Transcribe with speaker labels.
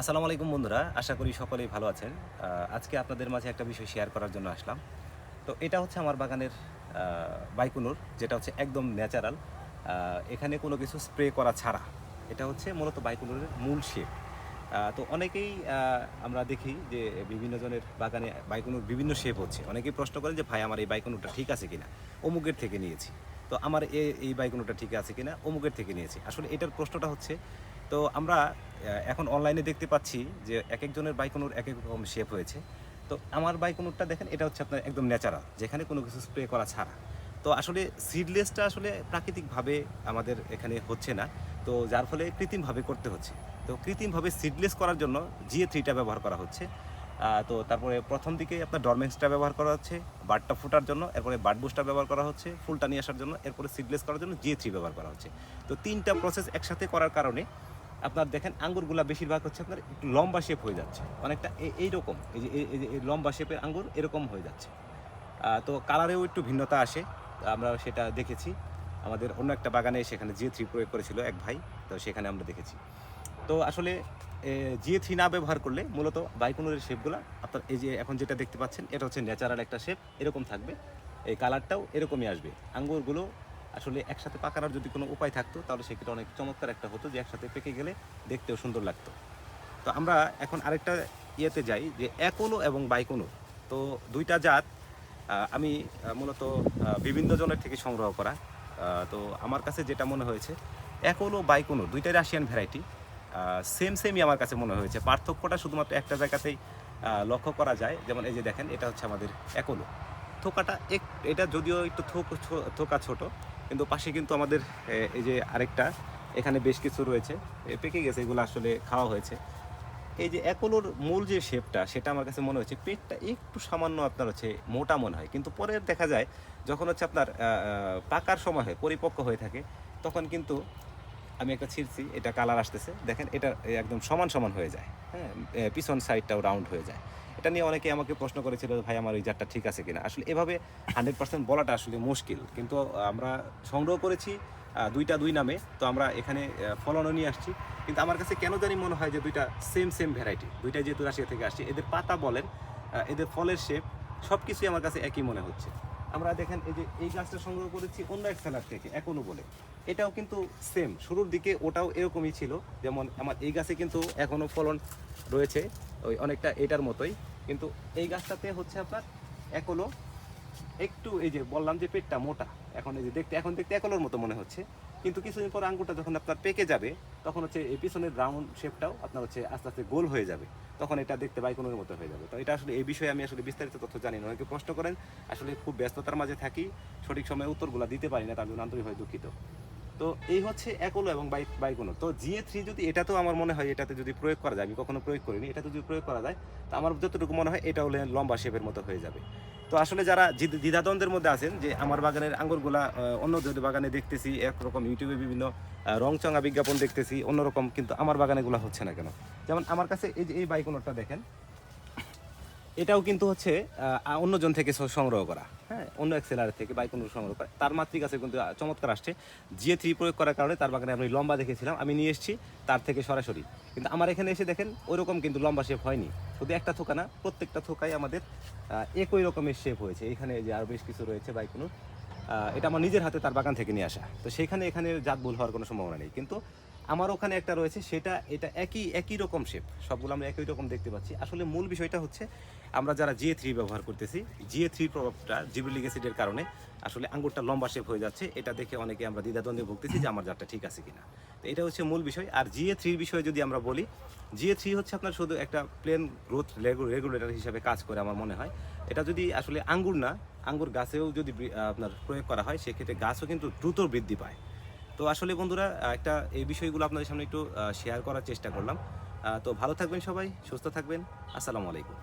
Speaker 1: আসসালামু আলাইকুম বন্ধুরা, আশা করি সকলেই ভালো আছেন। আজকে আপনাদের মাঝে একটা বিষয় শেয়ার করার জন্য আসলাম। তো এটা হচ্ছে আমার বাগানের বাইকুনুর, যেটা হচ্ছে একদম ন্যাচারাল এখানে কোনো কিছু স্প্রে করা ছাড়া। এটা হচ্ছে মূলত বাইকুনুরের মূল শেপ তো অনেকেই আমরা দেখি যে বিভিন্ন জনের বাগানে বাইকুনুর বিভিন্ন শেপ হচ্ছে। অনেকেই প্রশ্ন করে যে, ভাই, আমার এই বাইকুনুরটা ঠিক আছে কিনা? অমুকের থেকে নিয়েছি। তো আমার এই বাইকুনুরটা ঠিক আছে কিনা? অমুকের থেকে নিয়েছি। আসলে এটার প্রশ্নটা হচ্ছে তো আমরা এখন অনলাইনে দেখতে পাচ্ছি যে এক একজনের বাইকনুর এক এক রকম শেপ হয়েছে। তো আমার বাইকনুরটা দেখেন, এটা হচ্ছে আপনার একদম ন্যাচারাল যেখানে কোনো কিছু স্প্রে করা ছাড়া। তো আসলে সিডলেসটা আসলে প্রাকৃতিকভাবে আমাদের এখানে হচ্ছে না। তো যার ফলে কৃত্রিমভাবে করতে হচ্ছে। তো কৃত্রিমভাবে সিডলেস করার জন্য জিএ থ্রিটা ব্যবহার করা হচ্ছে। তো তারপরে প্রথম দিকে আপনার ডরমেন্সটা ব্যবহার করা হচ্ছে, বাটটা ফুটার জন্য, এরপরে বাড বুস্টার ব্যবহার করা হচ্ছে, ফুলটা নিয়ে আসার জন্য, এরপরে সিডলেস করার জন্য জিএ থ্রি ব্যবহার করা হচ্ছে। তো তিনটা প্রসেস একসাথে করার কারণে আপনার দেখেন, আঙ্গুরগুলো বেশিরভাগ হচ্ছে আপনার একটু লম্বা শেপ হয়ে যাচ্ছে। অনেকটা এই- এইরকম, এই যে, এই- লম্বা শেপের আঙ্গুর এরকম হয়ে যাচ্ছে। তো কালারেও একটু ভিন্নতা আসে, আমরা সেটা দেখেছি। আমাদের অন্য একটা বাগানে সেখানে জিএ থ্রি প্রয়োগ করেছিল এক ভাই, তো সেখানে আমরা দেখেছি। তো আসলে জিএ থ্রি না ব্যবহার করলে মূলত বাইকুনুরের শেপগুলো আপনার এই যে এখন যেটা দেখতে পাচ্ছেন, এটা হচ্ছে ন্যাচারাল একটা শেপ এরকম থাকবে। এই কালারটাও এরকমই আসবে। আঙ্গুরগুলো আসলে একসাথে পাকানোর যদি কোনো উপায় থাকতো, তাহলে সেক্ষেত্রে অনেক চমৎকার একটা হতো যে একসাথে পেকে গেলে দেখতেও সুন্দর লাগতো। তো আমরা এখন আরেকটা ইয়েতে যাই যে একোনো এবং বাইকোনো। তো দুইটা জাত আমি মূলত বিভিন্ন জনের থেকে সংগ্রহ করা। তো আমার কাছে যেটা মনে হয়েছে, একোনো, বাইকোনো দুইটাই রাশিয়ান ভ্যারাইটি। সেম, সেমই আমার কাছে মনে হয়েছে। পার্থক্যটা শুধুমাত্র একটা জায়গাতেই লক্ষ্য করা যায়। যেমন এই যে দেখেন, এটা হচ্ছে আমাদের একোনো। থোকাটা এক, এটা যদিও একটু থোক থোকা ছোট কিন্তু পাশে কিন্তু আমাদের এই যে আরেকটা, এখানে বেশ কিছু রয়েছে। পেকে গেছে, এগুলো আসলে খাওয়া হয়েছে। এই যে একলোর মূল যে শেপটা, সেটা আমার কাছে মনে হচ্ছে পেটটা একটু সামান্য আপনার হচ্ছে মোটা মনে হয়। কিন্তু পরে দেখা যায়, যখন হচ্ছে আপনার পাকার সময় হয়, পরিপক্ক হয়ে থাকে, তখন কিন্তু আমি একটা ছিঁড়ছি, এটা কালার আসতেছে। দেখেন, এটা একদম সমান সমান হয়ে যায়। হ্যাঁ পিছন সাইডটাও রাউন্ড হয়ে যায়। এটা নিয়ে অনেকে আমাকে প্রশ্ন করেছিল ভাই, আমার ওই জাতটা ঠিক আছে কিনা? আসলে এভাবে হান্ড্রেড পার্সেন্ট বলাটা আসলে মুশকিল। কিন্তু আমরা সংগ্রহ করেছি দুইটা দুই নামে। তো আমরা এখানে ফলনও নিয়ে আসছি। কিন্তু আমার কাছে কেন জানি মনে হয় যে, দুইটা সেম সেম ভ্যারাইটি দুইটা যেহেতু রাশিয়া থেকে আসছে। এদের পাতা বলেন এদের ফলের শেপ সব কিছুই আমার কাছে একই মনে হচ্ছে। আমরা দেখেন এই যে এই গাছটা সংগ্রহ করেছি অন্য এক সেলার থেকে, এখনও বলে। এটাও কিন্তু সেম শুরুর দিকে ওটাও এরকমই ছিল। যেমন আমার এই গাছে কিন্তু এখনও ফলন রয়েছে, ওই অনেকটা এটার মতোই। কিন্তু এই গাছটাতে হচ্ছে আপনার একলো একটু এই যে বললাম যে পেটটা মোটা, এখন এই যে দেখতে, এখন দেখতে একলোর মতো মনে হচ্ছে। কিন্তু কিছুদিন পর আঙ্গুরটা যখন আপনার পেকে যাবে, তখন হচ্ছে এই পিছনের রাউন্ড শেপটাও আপনার হচ্ছে আস্তে আস্তে গোল হয়ে যাবে। তখন এটা দেখতে বাইকনের মতো হয়ে যাবে। তো এটা আসলে এই বিষয়ে আমি আসলে বিস্তারিত তথ্য জানি না, অনেকে প্রশ্ন করেন। আসলে খুব ব্যস্ততার মাঝে থাকি, সঠিক সময়ে উত্তরগুলো দিতে পারি না, তার জন্য আন্তরিকভাবে দুঃখিত। তো এই হচ্ছে একলো এবং বাইক বাইকোনো তো জিএ থ্রি যদি এটা তো আমার মনে হয়, এটাতে যদি প্রয়োগ করা যায়, আমি কখনো প্রয়োগ করিনি, এটাতে যদি প্রয়োগ করা যায়, তো আমার যতটুকু মনে হয়, এটা হলে লম্বা শেপের মতো হয়ে যাবে। তো আসলে যারা দ্বিধা- দ্বিধাদ্বন্দ্বের মধ্যে আছেন, যে আমার বাগানের আঙ্গুরগুলা অন্য যদি বাগানে দেখতেছি, একরকম ইউটিউবে বিভিন্ন রংচঙা বিজ্ঞাপন দেখতেছি, অন্যরকম, কিন্তু আমার বাগানেগুলো হচ্ছে না কেন? যেমন আমার কাছে এই যে, এই বাইকোনরটা দেখেন এটাও কিন্তু হচ্ছে অন্যজন থেকে সংগ্রহ করা। হ্যাঁ অন্য এক সেলার থেকে বাইকুনুর সংগ্রহ করা। তার মাতৃ কাছে কিন্তু চমৎকার আসছে। জিএ থ্রি প্রয়োগ করার কারণে তার বাগানে আমি লম্বা দেখেছিলাম আমি নিয়ে এসেছি তার থেকে সরাসরি। কিন্তু আমার এখানে এসে দেখেন ওইরকম কিন্তু লম্বা শেপ হয়নি। শুধু একটা থোকা না প্রত্যেকটা থোকাই আমাদের একই রকমের শেপ হয়েছে। এখানে যে আরও বেশ কিছু রয়েছে আহ, এটা আমার নিজের হাতে তার বাগান থেকে নিয়ে আসা। তো সেখানে এখানে জাত ভুল হওয়ার কোনো সম্ভাবনা নেই। কিন্তু আমার ওখানে একটা রয়েছে, সেটা, এটা একই একই রকম শেপ সবগুলো আমরা একই রকম দেখতে পাচ্ছি। আসলে মূল বিষয়টা হচ্ছে, আমরা যারা জিএ থ্রি ব্যবহার করতেছি জিএ থ্রি প্রভাবটা জিবলিক অ্যাসিডের কারণে আসলে আঙ্গুরটা লম্বা শেপ হয়ে যাচ্ছে, এটা দেখে অনেকে আমরা দ্বিধাদ্বন্দ্বে ভুগতেছি যে আমার জাতটা ঠিক আছে কিনা। তো এটা হচ্ছে মূল বিষয়। আর জিএ থ্রির বিষয়ে যদি আমরা বলি জিএ থ্রি হচ্ছে আপনার শুধু একটা প্লেন গ্রোথ রেগুলেটর হিসাবে কাজ করে আমার মনে হয়। এটা যদি আসলে আঙ্গুর না, আঙ্গুর গাছেও যদি আপনার প্রয়োগ করা হয়, সেক্ষেত্রে গাছও কিন্তু দ্রুত বৃদ্ধি পায়। তো আসলে বন্ধুরা একটা এই বিষয়গুলো আপনাদের সামনে একটু শেয়ার করার চেষ্টা করলাম। তো ভালো থাকবেন সবাই, সুস্থ থাকবেন। আসসালামু আলাইকুম।